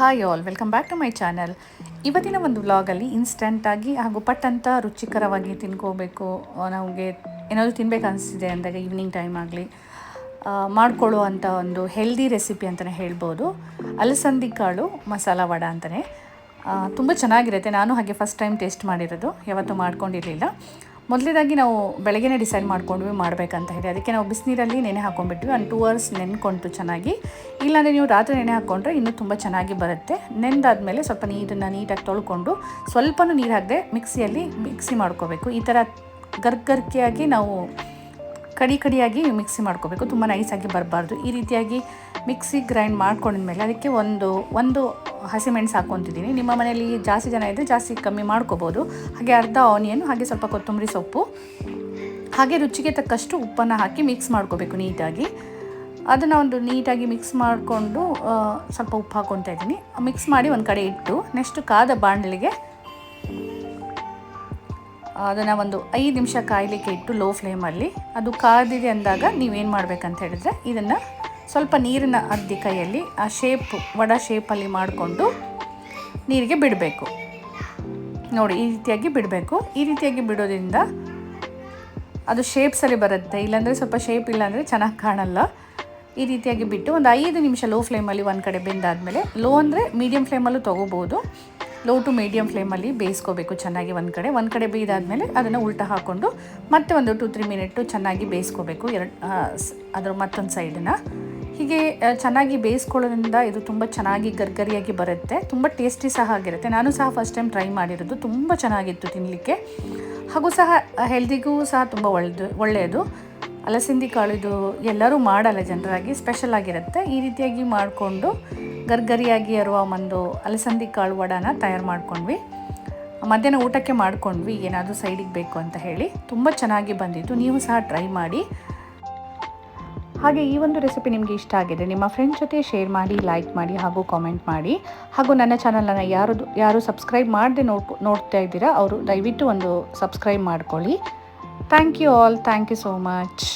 Hi all welcome back to my channel ಇವತ್ತಿನ ಒಂದು ವ್ಲಾಗಲ್ಲಿ ಇನ್ಸ್ಟೆಂಟಾಗಿ ಹಾಗೂ ಪಟ್ ಅಂತ ರುಚಿಕರವಾಗಿ ತಿನ್ಕೋಬೇಕು ನಮಗೆ ಏನಾದರೂ ತಿನ್ಬೇಕು ಅನಿಸ್ತಿದೆ ಅಂದಾಗ ಈವ್ನಿಂಗ್ ಟೈಮ್ ಆಗಲಿ ಮಾಡ್ಕೊಳ್ಳೋ ಅಂಥ ಒಂದು ಹೆಲ್ದಿ ರೆಸಿಪಿ ಅಂತಲೇ ಹೇಳ್ಬೋದು. ಅಲಸಂದಿ ಕಾಳು ಮಸಾಲ ವಡ ಅಂತಲೇ ತುಂಬ ಚೆನ್ನಾಗಿರುತ್ತೆ, ನಾನು ಹಾಗೆ ಫಸ್ಟ್ ಟೈಮ್ ಟೇಸ್ಟ್ ಮಾಡಿರೋದು, ಯಾವತ್ತೂ ಮಾಡ್ಕೊಂಡಿರಲಿಲ್ಲ. ಮೊದಲೇದಾಗಿ ನಾವು ಬೆಳಗ್ಗೆನೇ ಡಿಸೈಡ್ ಮಾಡ್ಕೊಂಡ್ವಿ ಮಾಡಬೇಕಂತ ಹೇಳಿ. ಅದಕ್ಕೆ ನಾವು ಬಿಸಿನೀರಲ್ಲಿ ನೆನೆ ಹಾಕೊಂಡ್ಬಿಟ್ವಿ. ಒಂದು ಟೂ ಅವರ್ಸ್ ನೆನ್ಕೊಂತು ಚೆನ್ನಾಗಿ. ಇಲ್ಲಾಂದರೆ ನೀವು ರಾತ್ರಿ ನೆನೆ ಹಾಕ್ಕೊಂಡ್ರೆ ಇನ್ನೂ ತುಂಬ ಚೆನ್ನಾಗಿ ಬರುತ್ತೆ. ನೆಂದಾದ್ಮೇಲೆ ಸ್ವಲ್ಪ ನೀರನ್ನು ನೀಟಾಗಿ ತೊಳ್ಕೊಂಡು ಸ್ವಲ್ಪನೂ ನೀರು ಹಾಕದೆ ಮಿಕ್ಸಿಯಲ್ಲಿ ಮಿಕ್ಸಿ ಮಾಡ್ಕೋಬೇಕು. ಈ ಥರ ಗರ್ಗರ್ಕೆಯಾಗಿ ನಾವು ಕಡಿ ಕಡಿಯಾಗಿ ಮಿಕ್ಸಿ ಮಾಡ್ಕೋಬೇಕು. ತುಂಬ ನೈಸಾಗಿ ಬರಬಾರ್ದು. ಈ ರೀತಿಯಾಗಿ ಮಿಕ್ಸಿ ಗ್ರೈಂಡ್ ಮಾಡ್ಕೊಂಡಿದ್ಮೇಲೆ ಅದಕ್ಕೆ ಒಂದು ಒಂದು ಹಸಿಮೆಣಸು ಹಾಕ್ಕೊತಿದ್ದೀನಿ ನಿಮ್ಮ ಮನೆಯಲ್ಲಿ ಜಾಸ್ತಿ ಜನ ಇದ್ದರೆ ಜಾಸ್ತಿ ಕಮ್ಮಿ ಮಾಡ್ಕೋಬೋದು. ಹಾಗೆ ಅರ್ಧ ಆನಿಯನ್ ಹಾಗೆ ಸ್ವಲ್ಪ ಕೊತ್ತಂಬರಿ ಸೊಪ್ಪು. ಹಾಗೆ ರುಚಿಗೆ ತಕ್ಕಷ್ಟು ಉಪ್ಪನ್ನು ಹಾಕಿ ಮಿಕ್ಸ್ ಮಾಡ್ಕೋಬೇಕು ನೀಟಾಗಿ. ಅದನ್ನು ಒಂದು ನೀಟಾಗಿ ಮಿಕ್ಸ್ ಮಾಡಿಕೊಂಡು ಸ್ವಲ್ಪ ಉಪ್ಪು ಹಾಕ್ಕೊತಾ ಇದ್ದೀನಿ. ಮಿಕ್ಸ್ ಮಾಡಿ ಒಂದು ಕಡೆ ಇಟ್ಟು ನೆಕ್ಸ್ಟ್ ಕಾದ ಬಾಣಲಿಗೆ ಅದನ್ನು ಒಂದು ಐದು ನಿಮಿಷ ಕಾಯಲಿಕ್ಕೆ ಇಟ್ಟು ಲೋ ಫ್ಲೇಮಲ್ಲಿ ಅದು ಕಾದಿದೆ ಅಂದಾಗ ನೀವೇನು ಮಾಡಬೇಕಂತ ಹೇಳಿದ್ರೆ ಇದನ್ನು ಸ್ವಲ್ಪ ನೀರಿನ ಅದ್ದಿ ಕೈಯಲ್ಲಿ ಆ ಶೇಪ್ ವಡ ಶೇಪಲ್ಲಿ ಮಾಡಿಕೊಂಡು ನೀರಿಗೆ ಬಿಡಬೇಕು. ನೋಡಿ, ಈ ರೀತಿಯಾಗಿ ಬಿಡಬೇಕು. ಈ ರೀತಿಯಾಗಿ ಬಿಡೋದ್ರಿಂದ ಅದು ಶೇಪ್ಸಲ್ಲಿ ಬರುತ್ತೆ. ಇಲ್ಲಾಂದರೆ ಸ್ವಲ್ಪ ಶೇಪ್ ಇಲ್ಲಾಂದರೆ ಚೆನ್ನಾಗಿ ಕಾಣಲ್ಲ. ಈ ರೀತಿಯಾಗಿ ಬಿಟ್ಟು ಒಂದು ಐದು ನಿಮಿಷ ಲೋ ಫ್ಲೇಮಲ್ಲಿ ಒಂದು ಕಡೆ ಬೆಂದಾದಮೇಲೆ ಲೋ ಅಂದರೆ ಮೀಡಿಯಮ್ ಫ್ಲೇಮಲ್ಲೂ ತೊಗೋಬೋದು. ಲೋ ಟು ಮೀಡಿಯಮ್ ಫ್ಲೇಮಲ್ಲಿ ಬೇಯಿಸ್ಕೋಬೇಕು ಚೆನ್ನಾಗಿ ಒಂದು ಕಡೆ. ಒಂದು ಕಡೆ ಬೇಯ್ದಾದಮೇಲೆ ಅದನ್ನು ಉಲ್ಟ ಹಾಕ್ಕೊಂಡು ಮತ್ತೆ ಒಂದು ಟು ತ್ರೀ ಮಿನಿಟ್ಟು ಚೆನ್ನಾಗಿ ಬೇಯಿಸ್ಕೋಬೇಕು. ಎರಡು ಅದರ ಮತ್ತೊಂದು ಸೈಡನ್ನ ಹೀಗೆ ಚೆನ್ನಾಗಿ ಬೇಯಿಸ್ಕೊಳ್ಳೋದ್ರಿಂದ ಇದು ತುಂಬ ಚೆನ್ನಾಗಿ ಗರ್ಗರಿಯಾಗಿ ಬರುತ್ತೆ. ತುಂಬ ಟೇಸ್ಟಿ ಸಹ ಆಗಿರುತ್ತೆ. ನಾನು ಸಹ ಫಸ್ಟ್ ಟೈಮ್ ಟ್ರೈ ಮಾಡಿರೋದು. ತುಂಬ ಚೆನ್ನಾಗಿತ್ತು ತಿನ್ನಲಿಕ್ಕೆ ಹಾಗೂ ಸಹ ಹೆಲ್ದಿಗೂ ಸಹ ತುಂಬ ಒಳ್ಳೆದು ಒಳ್ಳೆಯದು. ಅಲಸಂದಿ ಕಾಳು ಇದು ಎಲ್ಲರೂ ಮಾಡಲ್ಲ ಜನರಾಗಿ ಸ್ಪೆಷಲ್ ಆಗಿರುತ್ತೆ. ಈ ರೀತಿಯಾಗಿ ಮಾಡಿಕೊಂಡು ಗರ್ಗರಿಯಾಗಿ ಇರುವ ಒಂದು ಅಲಸಂದಿ ಕಾಳು ವಡಾನ ತಯಾರು ಮಾಡ್ಕೊಂಡ್ವಿ. ಮಧ್ಯಾಹ್ನ ಊಟಕ್ಕೆ ಮಾಡ್ಕೊಂಡ್ವಿ. ಏನಾದರೂ ಸೈಡಿಗೆ ಬೇಕು ಅಂತ ಹೇಳಿ. ತುಂಬ ಚೆನ್ನಾಗಿ ಬಂದಿತ್ತು. ನೀವು ಸಹ ಟ್ರೈ ಮಾಡಿ. ಹಾಗೆ ಈ ಒಂದು ರೆಸಿಪಿ ನಿಮಗೆ ಇಷ್ಟ ಆಗಿದೆ ನಿಮ್ಮ ಫ್ರೆಂಡ್ಸ್ ಜೊತೆ ಶೇರ್ ಮಾಡಿ ಲೈಕ್ ಮಾಡಿ ಹಾಗೂ ಕಾಮೆಂಟ್ ಮಾಡಿ. ಹಾಗೂ ನನ್ನ ಚಾನಲನ್ನು ಯಾರು ಯಾರು ಸಬ್ಸ್ಕ್ರೈಬ್ ಮಾಡದೆ ನೋಡ್ ನೋಡ್ತಾ ಇದ್ದೀರಾ, ಅವರು ದಯವಿಟ್ಟು ಒಂದು ಸಬ್ಸ್ಕ್ರೈಬ್ ಮಾಡ್ಕೊಳ್ಳಿ. Thank you all thank you so much